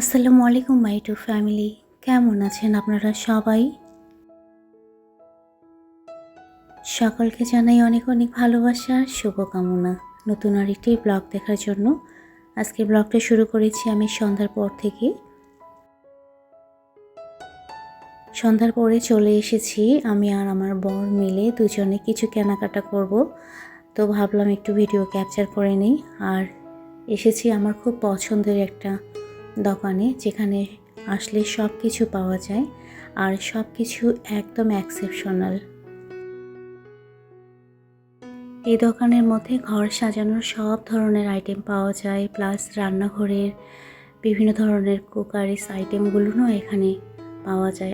আসসালামু আলাইকুম, মাই to family. কেমন আছেন আপনারা সবাই? সকলকে জানাই অনেক অনেক ভালোবাসা আর শুভকামনা। নতুন আরেকটি ব্লগ দেখার জন্য আজকে ব্লগটা শুরু করেছি আমি সন্ধ্যার পর থেকে। সন্ধ্যার পরে চলে এসেছি আমি আর আমার বর মিলে দুজনে কিছু কেনাকাটা করব। তো ভাবলাম একটু ভিডিও ক্যাপচার করে নিই। আর এসেছি আমার খুব পছন্দের একটা দোকানে যেখানে আসলে সব কিছু পাওয়া যায় আর সব কিছু একদম এক্সেপশনাল এই দোকানের মধ্যে ঘর সাজানোর সব ধরনের আইটেম পাওয়া যায় প্লাস রান্নাঘরের বিভিন্ন ধরনের কুকারিস আইটেমগুলোও এখানে পাওয়া যায়।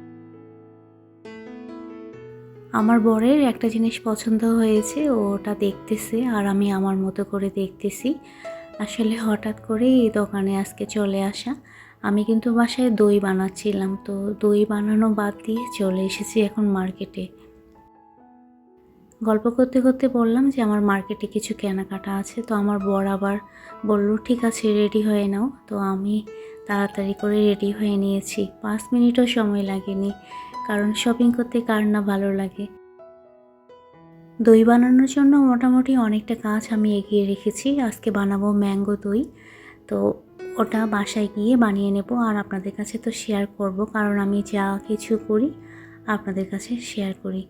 আমার বরের একটা জিনিস পছন্দ হয়েছে, ওটা দেখতেছে আর আমি আমার মতো করে দেখতেছি। আসলে হঠাৎ করে এই দোকানে আজকে চলে আসা। আমি কিন্তু বাসায় দই বানাচ্ছিলাম, তো দই বানানো বাদ দিয়ে চলে এসেছি এখন মার্কেটে। গল্প করতে করতে বললাম যে, আমার মার্কেটে কিছু কেনাকাটা আছে। তো আমার বর আবার বলল, ঠিক আছে, রেডি হয়ে নাও। তো আমি তাড়াতাড়ি করে রেডি হয়ে নিয়েছি। পাঁচ মিনিটও সময় লাগেনি, কারণ শপিং করতে কার না ভালো লাগে। দই বানানোর জন্য মোটামুটি অনেকটা কাজ আমি এগিয়ে রেখেছি। আজকে বানাবো ম্যাঙ্গো দই। তো ওটা বাসায় গিয়ে বানিয়ে নেব আর আপনাদের কাছে তো শেয়ার করব, কারণ আমি যা কিছু করি আপনাদের কাছে শেয়ার করি।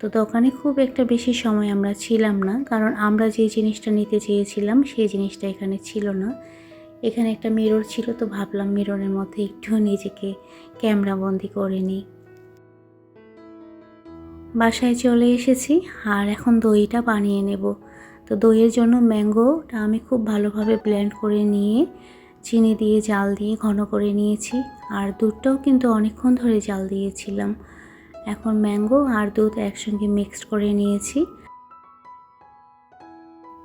তো দোকানে খুব একটা বেশি সময় আমরা ছিলাম না, কারণ আমরা যে জিনিসটা নিতে চেয়েছিলাম সেই জিনিসটা এখানে ছিল না। এখানে একটা মিরর ছিল, তো ভাবলাম মিররের মধ্যে একটু নিজেকে ক্যামেরাবন্দি করে নিই। বাসায় চলে এসেছি আর এখন দইটা বানিয়ে নেব। তো দইয়ের জন্য ম্যাঙ্গোটা আমি খুব ভালোভাবে ব্লেন্ড করে নিয়ে চিনি দিয়ে জাল দিয়ে ঘন করে নিয়েছি। আর দুধটাও কিন্তু অনেকক্ষণ ধরে জাল দিয়েছিলাম। এখন ম্যাঙ্গো আর দুধ একসঙ্গে মিক্সড করে নিয়েছি।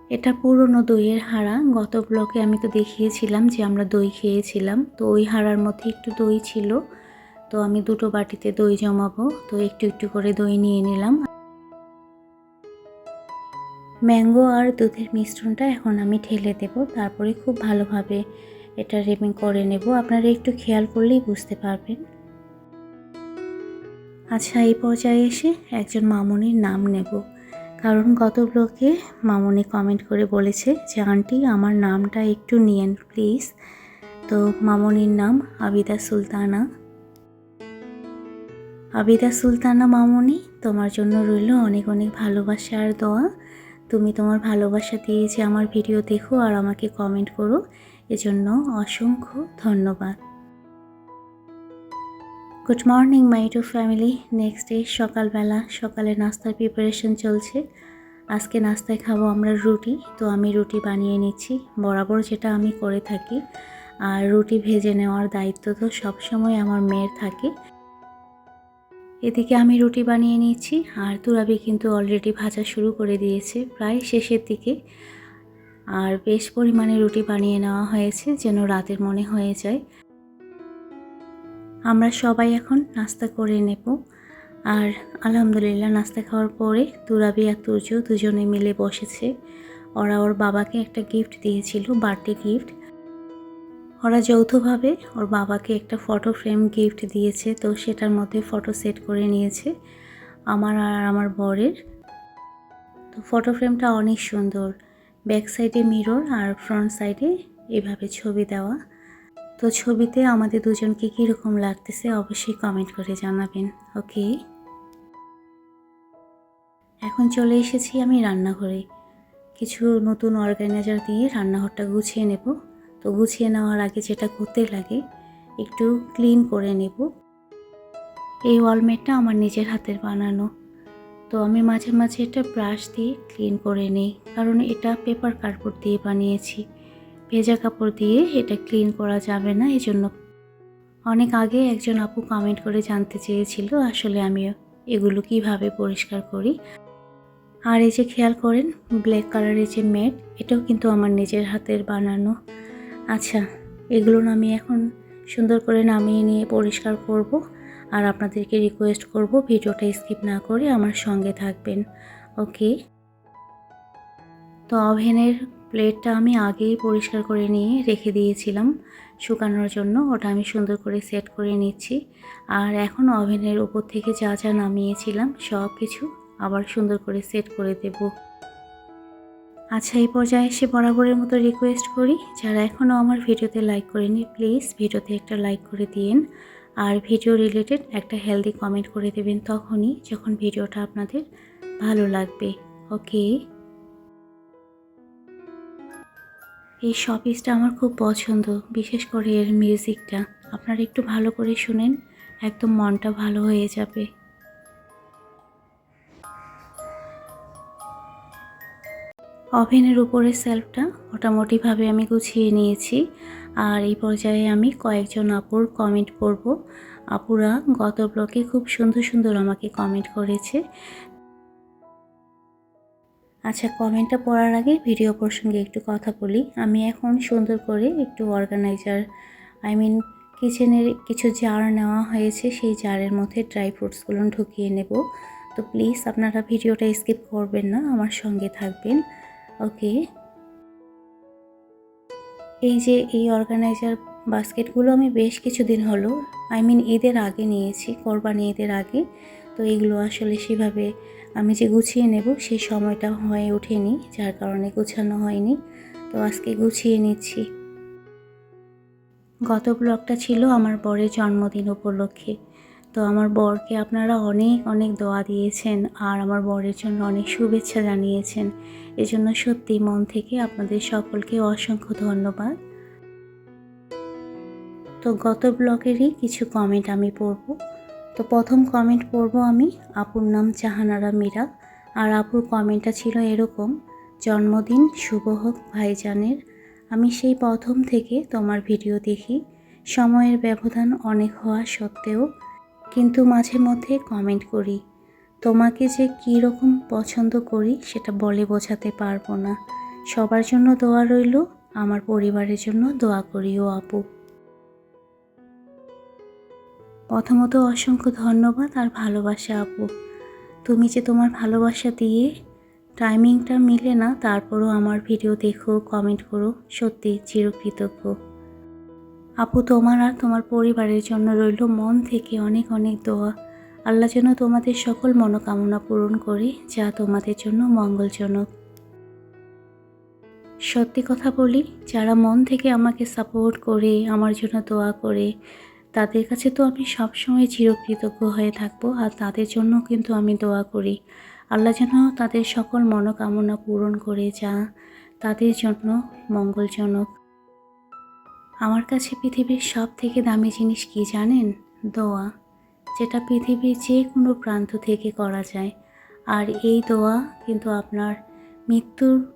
এটা পুরনো দইয়ের হাড়া। গত ব্লকে আমি তো দেখিয়েছিলাম যে আমরা দই খেয়েছিলাম। তো ওই হাড়ার মধ্যে একটু দই ছিল। তো আমি দুটো বাটিতে দই জমাবো। তো একটু একটু করে দই নিয়ে নিলাম। ম্যাঙ্গো আর দুধের মিশ্রণটা এখন আমি ঢেলে দেব। তারপরে খুব ভালোভাবে এটা রেমিং করে নেব। আপনারা একটু খেয়াল করলেই বুঝতে পারবেন। আচ্ছা এই পর্যায়ে এসে একজন মামনির নাম নেব। কারণ গত ব্লকে মামনি কমেন্ট করে বলেছে যে, আন্টি, আমার নামটা একটু নিয়েন, প্লিজ। তো মামনির নাম আবিদা সুলতানা। আবিদা সুলতানা মামনি, তোমার জন্য রইল অনেক অনেক ভালোবাসা আর দোয়া। তুমি তোমার ভালোবাসা দিয়ে যে আমার ভিডিও দেখো আর আমাকে কমেন্ট করো, এজন্য অসংখ্য ধন্যবাদ। Good morning my to family next day সকালবেলা সকালে নাস্তার প্রিপারেশন চলছে। আজকে নাস্তায় খাব আমরা রুটি, তো আমি রুটি বানিয়ে নিচ্ছি। বরাবর যেটা আমি করে থাকি। আর রুটি ভেজে নেওয়ার দায়িত্ব তো সবসময় আমার মেয়ের থাকে। এদিকে আমি রুটি বানিয়ে নিচ্ছি আর তুরাবি কিন্তু অলরেডি ভাজা শুরু করে দিয়েছে প্রায় শেষের দিকে। আর বেশ পরিমাণে রুটি বানিয়ে নেওয়া হয়েছে যেন রাতের মনে হয়ে যায়। আমরা সবাই এখন নাস্তা করে নেব। আর আলহামদুলিল্লাহ নাস্তা খাওয়ার পরে তুরাবি আর তুর্য দুজনে মিলে বসেছে। ওরা ওর বাবাকে একটা গিফট দিয়েছিল বার্থডে গিফট ওরা যৌথভাবে ওর বাবাকে একটা ফটো ফ্রেম গিফট দিয়েছে, তো সেটার মধ্যে ফটো সেট করে নিয়েছে আমার আর আমার বরের। তো ফটো ফ্রেমটা অনেক সুন্দর। ব্যাক সাইডে মিরর আর ফ্রন্ট সাইডে এভাবে ছবি দেওয়া। তো ছবিতে আমাদের দুজনকে কীরকম লাগতেছে অবশ্যই কমেন্ট করে জানাবেন ওকে এখন চলে এসেছি আমি রান্নাঘরে। কিছু নতুন অর্গানাইজার দিয়ে রান্নাঘরটা গুছিয়ে নেব। তো গুছিয়ে নেওয়ার আগে যেটা করতে লাগে, একটু ক্লিন করে নেব। এই ওয়ালমেটটা আমার নিজের হাতের বানানো। তো আমি মাঝে মাঝে এটা ব্রাশ দিয়ে ক্লিন করে নিই, কারণ এটা পেপার কার্ডবোর্ড দিয়ে বানিয়েছি। ভেজা কাপড় দিয়ে এটা ক্লিন করা যাবে না এই জন্য অনেক আগে একজন আপু কমেন্ট করে জানতে চেয়েছিল, আসলে আমি এগুলো কীভাবে পরিষ্কার করি। আর এই যে খেয়াল করেন ব্ল্যাক কালারের যে ম্যাট এটাও কিন্তু আমার নিজের হাতের বানানো। আচ্ছা এগুলো আমি এখন সুন্দর করে নামিয়ে নিয়ে পরিষ্কার করব আর আপনাদেরকে রিকোয়েস্ট করব ভিডিওটা স্কিপ না করে আমার সঙ্গে থাকবেন ওকে তো ওভেনের প্লেটটা আমি আগেই পরিষ্কার করে নিয়ে রেখে দিয়েছিলাম শুকানোর জন্য, ওটা আমি সুন্দর করে সেট করে নিচ্ছি। আর এখন ওভেনের উপর থেকে যা যা নামিয়েছিলাম সব কিছু আবার সুন্দর করে সেট করে দেব। আচ্ছা এই পর্যায়ে এসে বরাবরের মতো রিকোয়েস্ট করি। যারা এখনও আমার ভিডিওতে লাইক করেনি প্লিজ ভিডিওতে একটা লাইক করে দিন আর ভিডিও রিলেটেড একটা হেলদি কমেন্ট করে দেবেন তখনই যখন ভিডিওটা আপনাদের ভালো লাগবে। ওকে এই শপিসটা আমার খুব পছন্দ, বিশেষ করে এর মিউজিকটা আপনারা একটু ভালো করে শুনেন, একদম মনটা ভালো হয়ে যাবে। ওভেনের উপরের সেলফটা মোটামুটিভাবে আমি গুছিয়ে নিয়েছি। আর এই পর্যায়ে আমি কয়েকজন আপুর কমেন্ট পড়ব। আপুরা গত ব্লকে খুব সুন্দর সুন্দর আমাকে কমেন্ট করেছে। আচ্ছা কমেন্টটা পড়ার আগে ভিডিও প্রসঙ্গে একটু কথা বলি। আমি এখন সুন্দর করে একটু অর্গানাইজার আই মিন কিচেনের কিছু জার নেওয়া হয়েছে, সেই জারের মধ্যে ড্রাই ফ্রুটসগুলো ঢুকিয়ে নেব। তো প্লিজ আপনারা ভিডিওটা স্কিপ করবেন না, আমার সঙ্গে থাকবেন। ওকে। এই যে এই অর্গানাইজার বাস্কেটগুলো আমি বেশ কিছুদিন হলো আই মিন ঈদের আগে নিয়েছি, কোরবানি ঈদের আগে। তো এগুলো আসলে সেভাবে আমি যে গুছিয়ে নেব সেই সময়টা হয়ে ওঠেনি, যার কারণে গুছানো হয়নি। তো আজকে গুছিয়ে নিচ্ছি। গত ব্লগটা ছিল আমার বরের জন্মদিন উপলক্ষে। তো আমার বরকে আপনারা অনেক অনেক দোয়া দিয়েছেন আর আমার বরের জন্য অনেক শুভেচ্ছা জানিয়েছেন। এজন্য সত্যি মন থেকে আপনাদের সকলকে অসংখ্য ধন্যবাদ। তো গত ব্লগেরই কিছু কমেন্ট আমি পড়ব। তো প্রথম কমেন্ট পড়ব আমি আপুর নাম জাহানারা মীরা আর আপুর কমেন্টটা ছিল এরকম, জন্মদিন শুভ হোক ভাইজানের। আমি সেই প্রথম থেকে তোমার ভিডিও দেখি। সময়ের ব্যবধান অনেক হওয়া সত্ত্বেও কিন্তু মাঝে মধ্যে কমেন্ট করি। তোমাকে যে কী রকম পছন্দ করি সেটা বলে বোঝাতে পারব না। সবার জন্য দোয়া রইল, আমার পরিবারের জন্য দোয়া করিও আপু। প্রথমত অসংখ্য ধন্যবাদ আর ভালোবাসা আপু। তুমি যে তোমার ভালোবাসা দিয়ে টাইমিংটা মিলে না, তারপরও আমার ভিডিও দেখো কমেন্ট করো, সত্যি চিরকৃতজ্ঞ। আপু, তোমার আর তোমার পরিবারের জন্য রইল মন থেকে অনেক অনেক দোয়া। আল্লাহ যেন তোমাদের সকল মনোকামনা পূরণ করে, যা তোমাদের জন্য মঙ্গলজনক। সত্যি কথা বলি, যারা মন থেকে আমাকে সাপোর্ট করে, আমার জন্য দোয়া করে, তাদের কাছে তো আমি সবসময় চিরকৃতজ্ঞ হয়ে থাকব, আর তাদের জন্য কিন্তু আমি দোয়া করি। আল্লাহ যেন তাদের সকল মনোকামনা পূরণ করে, যা তাদের জন্য মঙ্গলজনক। আমার কাছে পৃথিবীর সব থেকে দামি জিনিস কি জানেন? দোয়া। যেটা পৃথিবীর যে কোনো প্রান্ত থেকে করা যায়। আর এই দোয়া কিন্তু আপনার মৃত্যুর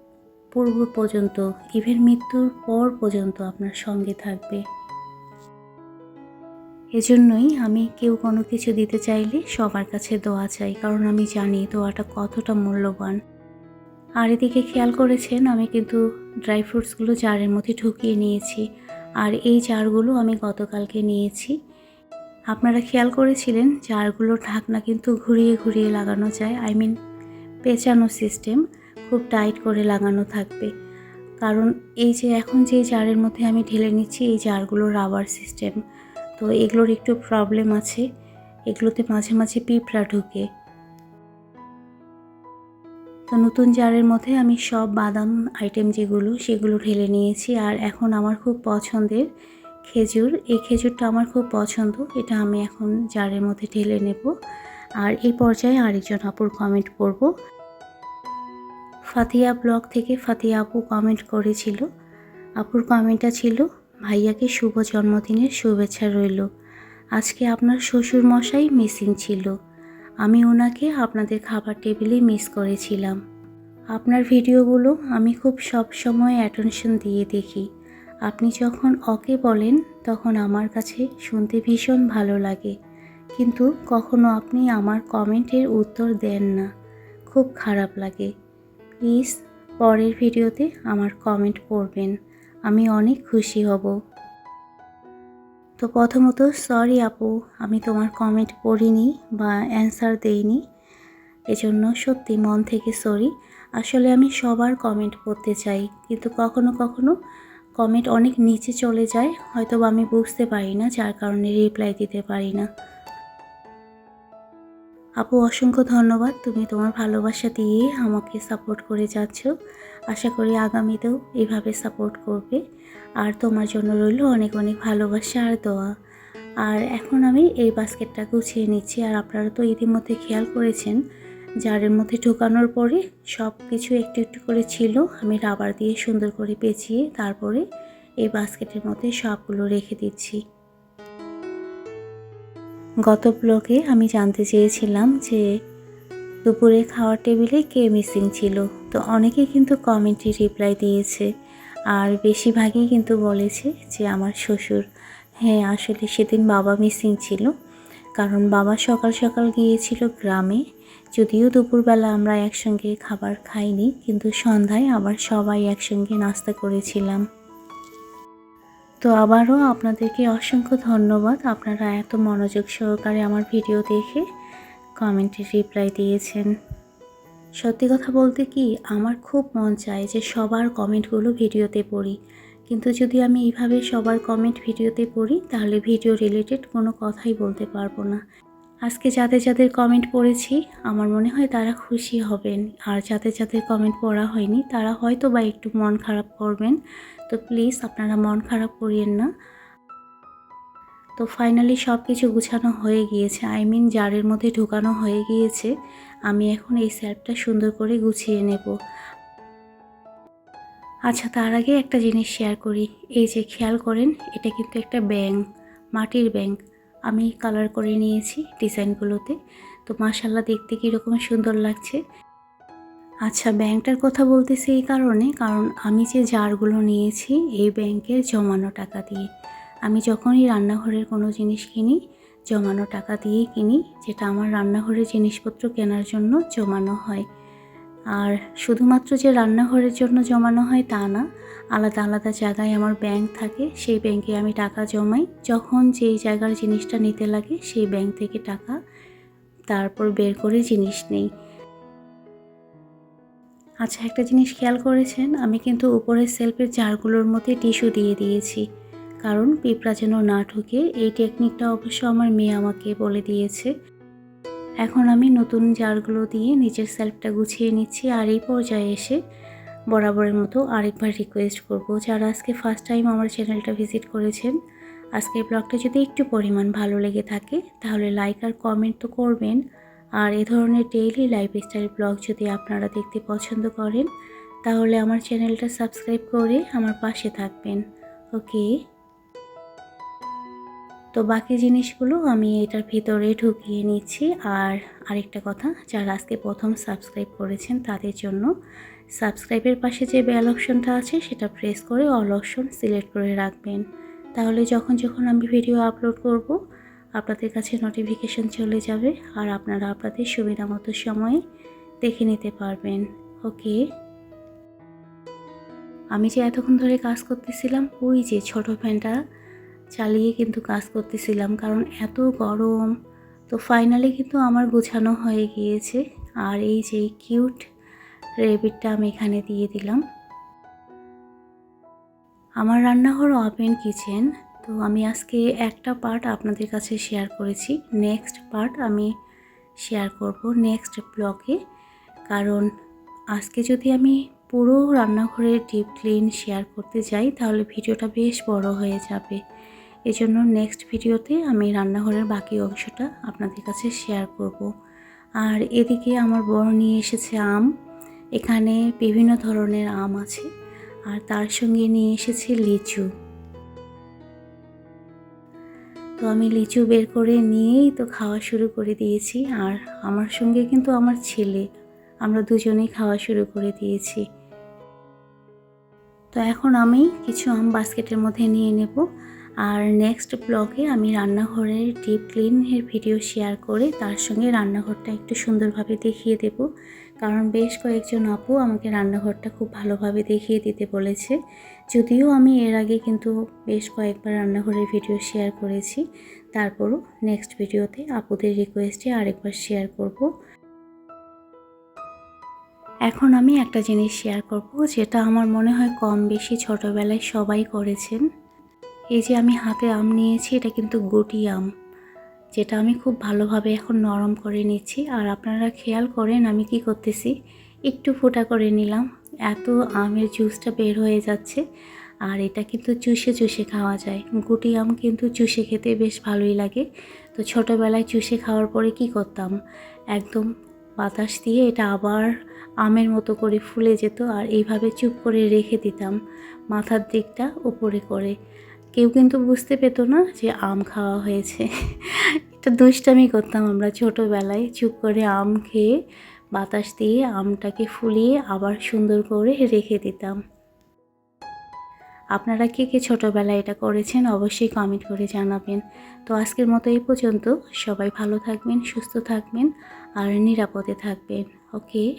পূর্ব পর্যন্ত ইভেন মৃত্যুর পর পর্যন্ত আপনার সঙ্গে থাকবে। এজন্যই আমি কেউ কোনো কিছু দিতে চাইলে সবার কাছে দোয়া চাই, কারণ আমি জানি দোয়াটা কতটা মূল্যবান। আর এদিকে খেয়াল করেছেন, আমি কিন্তু ড্রাই ফ্রুটসগুলো জারের মধ্যে ঢুকিয়ে নিয়েছি। আর এই জারগুলো আমি গতকালকে নিয়েছি। আপনারা খেয়াল করেছিলেন জারগুলোর ঢাকনা কিন্তু ঘুরিয়ে ঘুরিয়ে লাগানো যায়। আই মিন পেঁচানো সিস্টেম খুব টাইট করে লাগানো থাকবে। কারণ এই যে এখন যে জারের মধ্যে আমি ঢেলে নিচ্ছি, এই জারগুলো রাবার সিস্টেম তো এগুলোর একটু প্রবলেম আছে। এগুলোতে মাঝে মাঝে পিঁপড়া ঢুকে। তো নতুন জারের মধ্যে আমি সব বাদাম আইটেম যেগুলো, সেগুলো ঢেলে নিয়েছি। আর এখন আমার খুব পছন্দের খেজুর। এই খেজুরটা আমার খুব পছন্দ। এটা আমি এখন জারের মধ্যে ঢেলে নেব। আর এই পর্যায়ে আরেকজন আপুর কমেন্ট করব। ফাতিয়া ব্লগ থেকে ফাতিয়া আপু কমেন্ট করেছিল। আপুর কমেন্টটা ছিল, ভাইয়াকে শুভ জন্মদিনের শুভেচ্ছা রইল। আজকে আপনার শ্বশুর মশাই মিসিং ছিল। আমি ওনাকে আপনাদের খাবার টেবিলে মিস করেছিলাম। আপনার ভিডিওগুলো আমি খুব সব সময় অ্যাটেনশন দিয়ে দেখি। আপনি যখন ওকে বলেন, তখন আমার কাছে শুনতে ভীষণ ভালো লাগে। কিন্তু কখনো আপনি আমার কমেন্টের উত্তর দেন না। খুব খারাপ লাগে। প্লিজ, পরের ভিডিওতে আমার কমেন্ট পড়বেন। আমি অনেক খুশি হব। তো প্রথমত সরি আপু, আমি তোমার কমেন্ট পড়িনি বা অ্যান্সার দেইনি। এজন্য সত্যি মন থেকে সরি আসলে আমি সবার কমেন্ট পড়তে চাই, কিন্তু কখনো কখনো কমেন্ট অনেক নিচে চলে যায়। হয়তো আমি বুঝতে পারি না, যার কারণে রিপ্লাই দিতে পারি না। আপু, অসংখ্য ধন্যবাদ। তুমি তোমার ভালোবাসা দিয়ে আমাকে সাপোর্ট করে যাচ্ছ। আশা করি আগামীতেও এভাবে সাপোর্ট করবে। আর তোমার জন্য রইল অনেক অনেক ভালোবাসা আর দোয়া। আর এখন আমি এই বাস্কেটটা গুছিয়ে নিচ্ছি আর আপনারা তো ইতিমধ্যে খেয়াল করেছেন, জারের মধ্যে ঢোকানোর পরে সব কিছু একটু একটু করে ছিল। আমি রাবার দিয়ে সুন্দর করে পেঁচিয়ে তারপরে এই বাস্কেটের মধ্যে সবগুলো রেখে দিচ্ছি। গত ব্লগে আমি জানতে চেয়েছিলাম যে দুপুরে খাওয়ার টেবিলে কে মিসিং ছিল, তো অনেকে কিন্তু কমেন্টে রিপ্লাই দিয়েছে। আর বেশিরভাগই কিন্তু বলেছে যে আমার শ্বশুর হ্যাঁ আসলে সেদিন বাবা মিসিং ছিল। কারণ বাবা সকাল সকাল গিয়েছিল গ্রামে। যদিও দুপুরবেলা আমরা একসঙ্গে খাবার খাইনি, কিন্তু সন্ধ্যায় আবার সবাই একসঙ্গে নাস্তা করেছিলাম। তো আবারও আপনাদেরকে অসংখ্য ধন্যবাদ। আপনারা এত মনোযোগ সহকারে আমার ভিডিও দেখে কমেন্টে রিপ্লাই দিয়েছেন। সত্যি কথা বলতে কি, আমার খুব মন চায় যে সবার কমেন্টগুলো ভিডিওতে পড়ি। কিন্তু যদি আমি এইভাবে সবার কমেন্ট ভিডিওতে পড়ি, তাহলে ভিডিও রিলেটেড কোনো কথাই বলতে পারব না। আজকে যাদের যাদের কমেন্ট পড়েছি, আমার মনে হয় তারা খুশি হবেন। আর যাদের যাদের কমেন্ট পড়া হয়নি, তারা হয়তো বা একটু মন খারাপ করবেন। তো প্লিজ আপনারা মন খারাপ করিয়েন না। তো ফাইনালি সব কিছু গুছানো হয়ে গিয়েছে। আই মিন জারের মধ্যে ঢোকানো হয়ে গিয়েছে। আমি এখন এই স্যাপটা সুন্দর করে গুছিয়ে নেব। আচ্ছা তার আগে একটা জিনিস শেয়ার করি। এই যে খেয়াল করেন, এটা কিন্তু একটা ব্যাংক মাটির ব্যাংক আমি কালার করে নিয়েছি ডিজাইনগুলোতে তো মাসাল্লাহ দেখতে কীরকম সুন্দর লাগছে। আচ্ছা ব্যাংকটার কথা বলতেছি এই কারণে, কারণ আমি যে জারগুলো নিয়েছি, এই ব্যাংকের জমানো টাকা দিয়ে। আমি যখনই রান্নাঘরের কোনো জিনিস কিনি, জমানো টাকা দিয়েই কিনি, যেটা আমার রান্নাঘরের জিনিসপত্র কেনার জন্য জমানো হয়। আর শুধুমাত্র যে রান্নাঘরের জন্য জমানো হয় তা না, আলাদা আলাদা জায়গায় আমার ব্যাংক থাকে, সেই ব্যাংকে আমি টাকা জমাই। যখন যেই জায়গার জিনিসটা নিতে লাগে, সেই ব্যাংক থেকে টাকা, তারপর বের করে জিনিস নেই। আচ্ছা একটা জিনিস খেয়াল করেছেন, আমি কিন্তু উপরের সেলফের জারগুলোর মধ্যে টিস্যু দিয়ে দিয়েছি। কারণ পিঁপড়া যেন না ঢুকে, এই টেকনিকটা অবশ্য আমার মেয়ে আমাকে বলে দিয়েছে। এখন আমি নতুন জারগুলো দিয়ে নিচের সেলফটা গুছিয়ে নিচ্ছি আর এই পর্যায়ে এসে বরাবরের মতো আরেকবার রিকোয়েস্ট করব যারা আজকে ফার্স্ট টাইম আমার চ্যানেলটা ভিজিট করেছেন। আজকের ব্লগটা যদি একটু পরিমাণ ভালো লেগে থাকে, তাহলে লাইক আর কমেন্ট তো করবেন। আর এ ধরনের ডেইলি লাইফস্টাইল ব্লগ যদি আপনারা দেখতে পছন্দ করেন, তাহলে আমার চ্যানেলটা সাবস্ক্রাইব করে আমার পাশে থাকবেন। ওকে তো বাকি জিনিসগুলো আমি এটার ভিতরে ঢুকিয়ে নিচ্ছি। আর আরেকটা কথা, যারা আজকে প্রথম সাবস্ক্রাইব করেছেন তাদের জন্য সাবস্ক্রাইবের পাশে যে বেল অপশনটা আছে সেটা প্রেস করে অল অপশন সিলেক্ট করে রাখবেন। তাহলে যখন যখন আমি ভিডিও আপলোড করব, আপনাদের কাছে নোটিফিকেশন চলে যাবে আর আপনারা আপনাদের সুবিধা মতো সময়ে দেখে নিতে পারবেন। ওকে? আমি যে এতক্ষণ ধরে কাজ করতেছিলাম, ওই যে ছোট ফ্যানটা চালিয়ে কিন্তু কাজ করতেছিলাম, কারণ এত গরম। তো ফাইনালি কিন্তু আমার গোছানো হয়ে গিয়েছে। আর এই যে কিউট রেবিটটা আমি এখানে দিয়ে দিলাম। আমার রান্নাঘর ওপেন কিচেন তো আমি আজকে একটা পার্ট আপনাদের কাছে শেয়ার করেছি। নেক্সট পার্ট আমি শেয়ার করব নেক্সট ব্লগে কারণ আজকে যদি আমি পুরো রান্নাঘরের ডিপ ক্লিন শেয়ার করতে যাই, তাহলে ভিডিওটা বেশ বড় হয়ে যাবে। এজন্য নেক্সট ভিডিওতে আমি রান্নাঘরের বাকি অংশটা আপনাদের কাছে শেয়ার করব। আর এদিকে আমার বড় নিয়ে এসেছে আম। এখানে বিভিন্ন ধরনের আম আছে। আর তার সঙ্গে নিয়ে এসেছে লিচু। তো আমি লিচু বের করে নিয়েই তো খাওয়া শুরু করে দিয়েছি। আর আমার সঙ্গে কিন্তু আমার ছেলে। আমরা দুজনেই খাওয়া শুরু করে দিয়েছি। তো এখন আমি কিছু আম বাস্কেটের মধ্যে নিয়ে নেব। আর নেক্সট ব্লগে আমি রান্নাঘরের ডিপ ক্লিনের ভিডিও শেয়ার করে তার সঙ্গে রান্নাঘরটা একটু সুন্দরভাবে দেখিয়ে দেব। কারণ বেশ কয়েকজন আপু আমাকে রান্নাঘরটা খুব ভালোভাবে দেখিয়ে দিতে বলেছে। যদিও আমি এর আগে কিন্তু বেশ কয়েকবার রান্নাঘরের ভিডিও শেয়ার করেছি। তারপরও নেক্সট ভিডিওতে আপুদের রিকোয়েস্টে আরেকবার শেয়ার করব। এখন আমি একটা জিনিস শেয়ার করব, যেটা আমার মনে হয় কম বেশি ছোটোবেলায় সবাই করেছেন। এই যে আমি হাতে আম নিয়েছি, এটা কিন্তু গুটি আম, যেটা আমি খুব ভালোভাবে এখন নরম করে নিচ্ছি। আর আপনারা খেয়াল করেন, আমি কি করতেছি, একটু ফোটা করে নিলাম। এত আমের জুসটা বের হয়ে যাচ্ছে, আর এটা কিন্তু চুষে চুষে খাওয়া যায়। গুটি আম কিন্তু চুষে খেতে বেশ ভালোই লাগে। তো ছোটোবেলায় চুষে খাওয়ার পরে কি করতাম, একদম বাতাস দিয়ে এটা আবার আমের মতো করে ফুলে যেত, আর এইভাবে চুপ করে রেখে দিতাম মাথার দিকটা উপরে করে। কেউ কিন্তু বুঝতে পেতো না যে আম খাওয়া হয়েছে। এটা দুষ্টামি করতাম আমরা ছোটোবেলায়। চুপ করে আম খেয়ে, বাতাস দিয়ে আমটাকে ফুলিয়ে আবার সুন্দর করে রেখে দিতাম। আপনারা কে কে ছোটোবেলায় এটা করেছেন অবশ্যই কমেন্ট করে জানাবেন। তো আজকের মতো এই পর্যন্ত। সবাই ভালো থাকবেন, সুস্থ থাকবেন আর নিরাপদে থাকবেন। ওকে